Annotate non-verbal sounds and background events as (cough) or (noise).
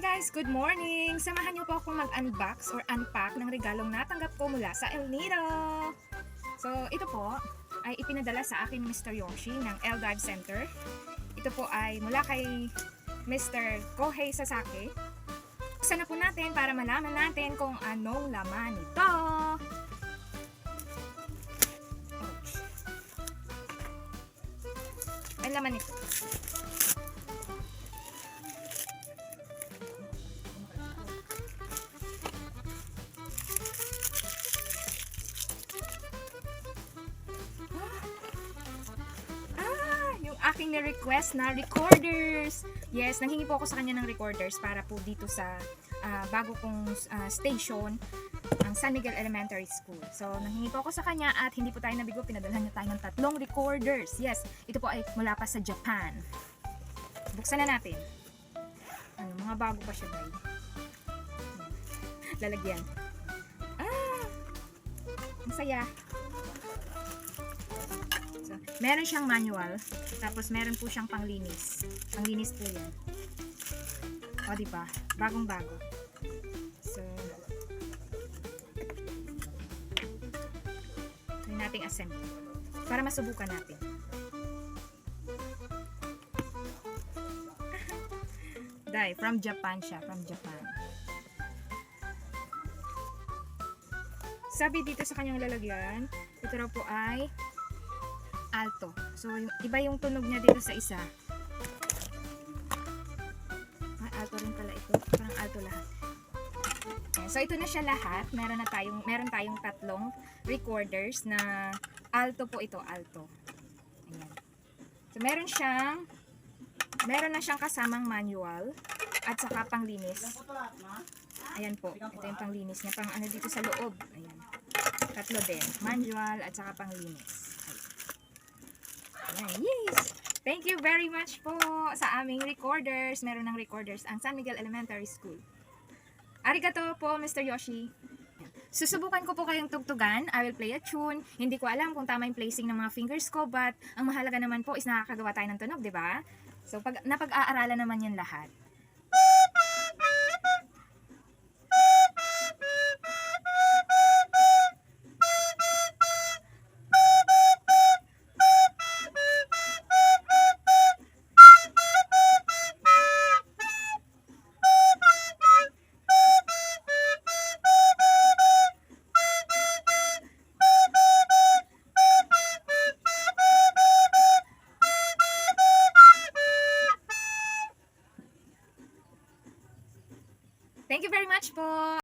guys! Good morning! Samahan niyo po akong mag-unbox or unpack ng regalong natanggap ko mula sa El Nido. So, ito po ay ipinadala sa akin Mr. Yoshi ng El Dive Center. Ito po ay mula kay Mr. Kohei Sasaki. Buksan na po natin para malaman natin kung anong laman. Ouch. Ang laman nito. Aking na-request na recorders. Yes, nanghingi po ako sa kanya ng recorders para po dito sa ah, bago kong ah, station, ang San Miguel Elementary School. So, nanghingi po ako sa kanya at hindi po tayo nabigo, pinadalhan niya tayo ng tatlong recorders. Yes, ito po ay mula pa sa Japan. Buksan na natin. Ano, mga bago pa siya, guys. Lalagyan. Ah! Ang saya. Meron siyang manual, tapos meron po siyang panglinis. Panglinis po yan. O, di ba? Bagong-bago. So, try nating assemble. Para masubukan natin. (laughs) Dai, from Japan siya. From Japan. Sabi dito sa kanyang lalagyan, ito raw po ay alto. So, yung, iba yung tunog niya dito sa isa. Ay, alto rin pala ito. Parang alto lahat. So, ito na siya lahat. Meron na tayong, meron tayong tatlong recorders na alto po ito, alto. Ayan. So, meron siyang, meron na siyang kasamang manual at saka panglinis. Ayan po. Ito yung panglinis niya. Pang ano dito sa loob. Ayan. Tatlo din. Manual at saka panglinis. Yes! Thank you very much po sa aming recorders. Meron ng recorders ang San Miguel Elementary School. Arigato po, Mr. Yoshi. Susubukan ko po kayong tugtugan. I will play a tune. Hindi ko alam kung tama yung placing ng mga fingers ko, but ang mahalaga naman po is nakakagawa tayo ng tunog, di ba? So, pag, napag-aaralan naman yan lahat. Thank you very much po!